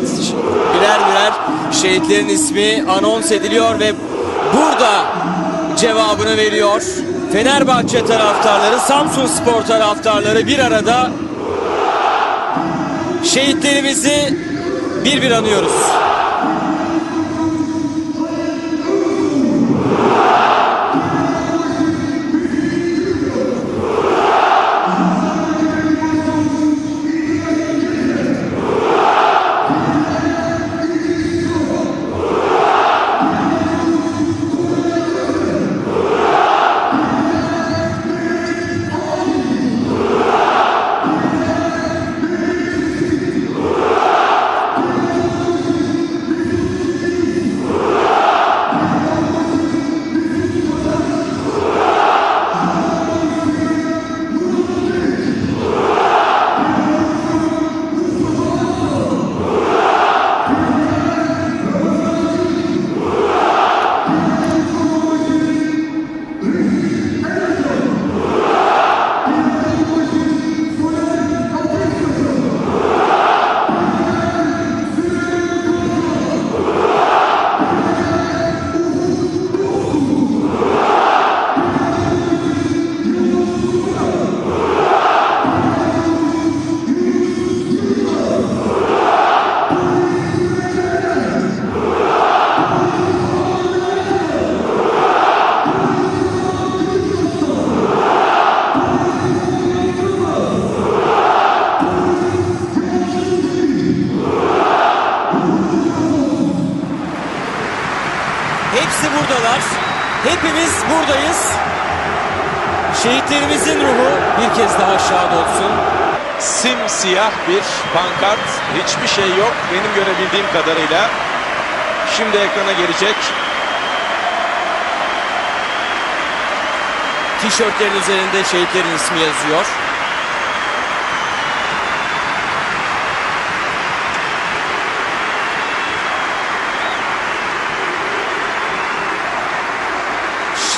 Evet birer birer şehitlerin ismi anons ediliyor ve burada cevabını veriyor. Fenerbahçe taraftarları, Samsun Spor taraftarları bir arada şehitlerimizi bir bir anıyoruz. Hepsi buradalar. Hepimiz buradayız. Şehitlerimizin ruhu bir kez daha şad olsun. Simsiyah bir pankart. Hiçbir şey yok benim görebildiğim kadarıyla. Şimdi ekrana gelecek. Tişörtlerin üzerinde şehitlerin ismi yazıyor.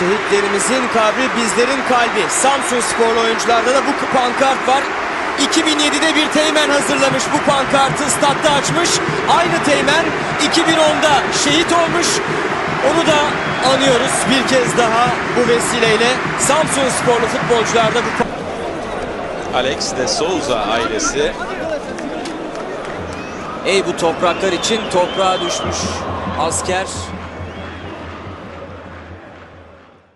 Şehitlerimizin kabri bizlerin kalbi. Samsun sporlu oyuncularda da bu pankart var. 2007'de bir teğmen hazırlamış bu pankartı statta açmış. Aynı teğmen 2010'da şehit olmuş. Onu da anıyoruz bir kez daha bu vesileyle. Samsun sporlu futbolcularda bu Alex de Souza ailesi. Ey bu topraklar için toprağa düşmüş asker